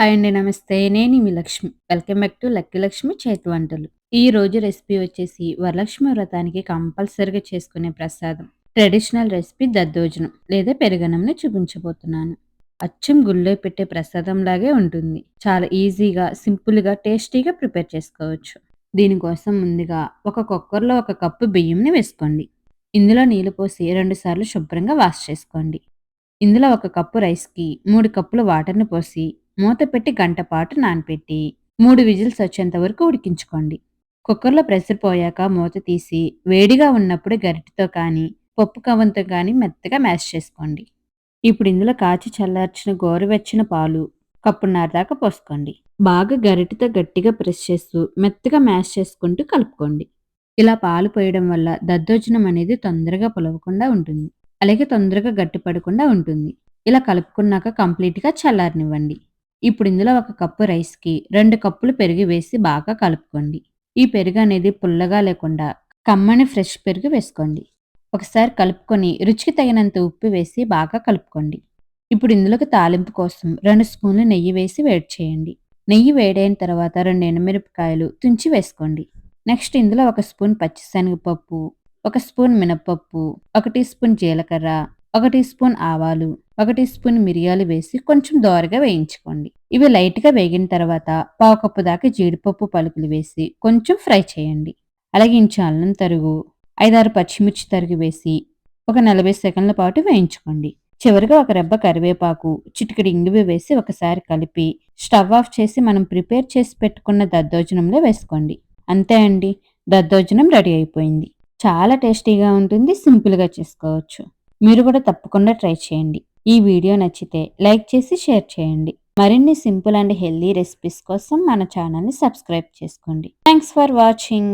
Hi అండి నమస్తే. నేను మీ Lakshmi. Welcome back to lucky Lakshmi చేతి వంటలు. ఈ రోజు రెసిపీ వచ్చేసి వరలక్ష్మి వ్రతానికి కంపల్సరిగా చేసుకునే ప్రసాదం. ట్రెడిషనల్ రెసిపీ దద్దోజనం లేదా పెరుగనంని చూపించబోతున్నాను. అచ్చం గుళ్ళో పెట్టే ప్రసాదం లాగే ఉంటుంది. చాలా ఈజీగా సింపుల్గా టేస్టీగా ప్రిపేర్ చేసుకోవచ్చు. దీనికోసం ముందుగా ఒక కుక్కర్లో ఒక కప్పు బియ్యంని వేసుకోండి. ఇందులో నీళ్ళు పోసి రెండుసార్లు శుభ్రంగా వాష్ చేసుకోండి. ఇందులో ఒక కప్పు రైస్కి మూడు కప్పులు వాటర్ని పోసి మూత పెట్టి గంట పాటు నానపెట్టి మూడు విజిల్స్ వచ్చేంత వరకు ఉడికించుకోండి. కుక్కర్లో ప్రెషర్ పోయాక మూత తీసి వేడిగా ఉన్నప్పుడు గరిటితో కానీ పప్పు కవ్వంతో కానీ మెత్తగా మ్యాష్ చేసుకోండి. ఇప్పుడు ఇందులో కాచి చల్లార్చిన గోరువెచ్చిన పాలు కప్పున్నర దాకా పోసుకోండి. బాగా గరిటితో గట్టిగా ప్రెస్ చేస్తూ మెత్తగా మ్యాష్ చేసుకుంటూ కలుపుకోండి. ఇలా పాలు పోయడం వల్ల దద్దోజనం అనేది తొందరగా పులవకుండా ఉంటుంది. అలాగే తొందరగా గట్టిపడకుండా ఉంటుంది. ఇలా కలుపుకున్నాక కంప్లీట్గా చల్లారనివ్వండి. ఇప్పుడు ఇందులో ఒక కప్పు రైస్కి రెండు కప్పులు పెరుగు వేసి బాగా కలుపుకోండి. ఈ పెరుగు అనేది పుల్లగా లేకుండా కమ్మని ఫ్రెష్ పెరుగు వేసుకోండి. ఒకసారి కలుపుకొని రుచికి తగినంత ఉప్పు వేసి బాగా కలుపుకోండి. ఇప్పుడు ఇందులోకి తాలింపు కోసం రెండు స్పూన్లు నెయ్యి వేసి వేడి చేయండి. నెయ్యి వేడైన తర్వాత రెండు ఎండుమిరపకాయలు తుంచి వేసుకోండి. నెక్స్ట్ ఇందులో ఒక స్పూన్ పచ్చిశనగపప్పు ఒక స్పూన్ మినప్పప్పు ఒక టీ స్పూన్ జీలకర్ర ఒక టీ స్పూన్ ఆవాలు ఒక టీ స్పూన్ మిరియాలు వేసి కొంచెం దోరగా వేయించుకోండి. ఇవి లైట్గా వేగిన తర్వాత పావుకప్పు దాకా జీడిపప్పు పలుకులు వేసి కొంచెం ఫ్రై చేయండి. అలాగే ఇంచు అల్లం తరుగు ఐదారు పచ్చిమిర్చి తరుగు వేసి ఒక నలభై సెకండ్ల పాటు వేయించుకోండి. చివరిగా ఒక రెబ్బ కరివేపాకు చిటికడి ఇంగువి వేసి ఒకసారి కలిపి స్టవ్ ఆఫ్ చేసి మనం ప్రిపేర్ చేసి పెట్టుకున్న దద్దోజనంలో వేసుకోండి. అంతే అండి దద్దోజనం రెడీ అయిపోయింది. చాలా టేస్టీగా ఉంటుంది సింపుల్గా చేసుకోవచ్చు. మీరు కూడా తప్పకుండా ట్రై చేయండి. ఈ వీడియో నచ్చితే లైక్ చేసి షేర్ చేయండి. మరిన్ని సింపుల్ అండ్ హెల్దీ రెసిపీస్ కోసం మన ఛానల్ని సబ్స్క్రైబ్ చేసుకోండి. Thanks for watching